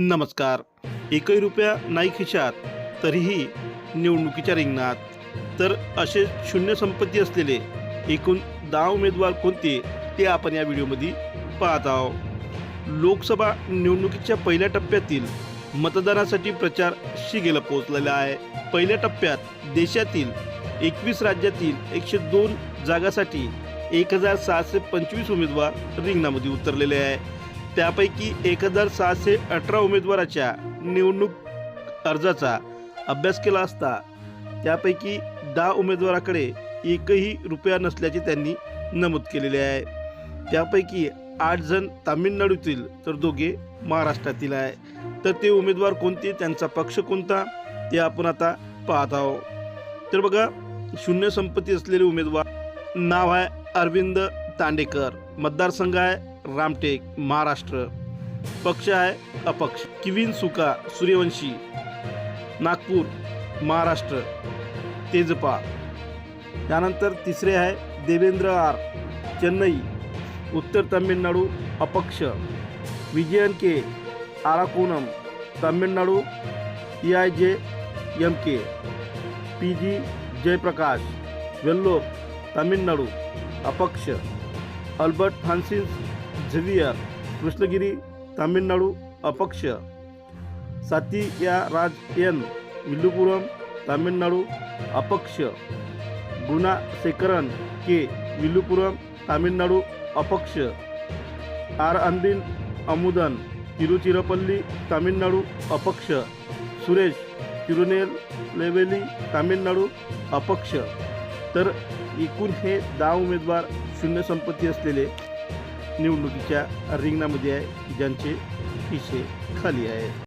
नमस्कार. एकही रुपया नाही खिशात तरीही निवडणुकीच्या रिंगणात. तर असे शून्य संपत्ती असलेले एकूण दहा उमेदवार कोणते ते आपण या व्हिडिओमध्ये पाहत आहोत. लोकसभा निवडणुकीच्या पहिल्या टप्प्यातील मतदानासाठी प्रचार शिगेला पोहोचलेला आहे. पहिल्या टप्प्यात देशातील एकवीस राज्यातील एकशे दोन जागासाठी एक हजार सहाशे पंचवीस उमेदवार रिंगणामध्ये उतरलेले आहे. त्यापैकी एक हजार सहाशे अठरा उमेदवाराच्या निवडणूक अर्जाचा अभ्यास केला असता त्यापैकी दहा उमेदवाराकडे एकही रुपया नसल्याचे त्यांनी नमूद केलेले आहे. त्यापैकी आठ जण तामिळनाडूतील तर दोघे महाराष्ट्रातील आहे. तर ते उमेदवार कोणते त्यांचा पक्ष कोणता ते आपण आता पाहत आहोत. तर बघा शून्य संपत्ती असलेले उमेदवार नाव आहे अरविंद तांडेकर. मतदारसंघ आहे रामटेक महाराष्ट्र. पक्ष आहे अपक्ष. किविन सुका सूर्यवंशी. नागपूर महाराष्ट्र. तेजपा. त्यानंतर तिसरे आहे देवेंद्र आर. चेन्नई. उत्तर तामिळनाडू अपक्ष. Vijayan K. Arakkonam. Tamil Nadu E I J M K. P G Jayaprakash. Vellore Tamil Nadu अपक्ष. Albert Francis Xavier Krishnagiri Tamil Nadu अपक्ष. सातिया राज एन विल्लुपुरम तामिळनाडू अपक्ष. गुणाशेखरन के विल्लुपुरम तामिळनाडू अपक्ष. आर अंदिन अमुदन तिरुचिरापल्ली तामिळनाडू अपक्ष. सुरेश तिरुनेल लेवेली तामिळनाडू अपक्ष. तर एकूण हे दहा उमेदवार शून्य संपत्ती असलेले निवडणुकीच्या रिंगणामध्ये आहे ज्यांचे पिसे खाली आहे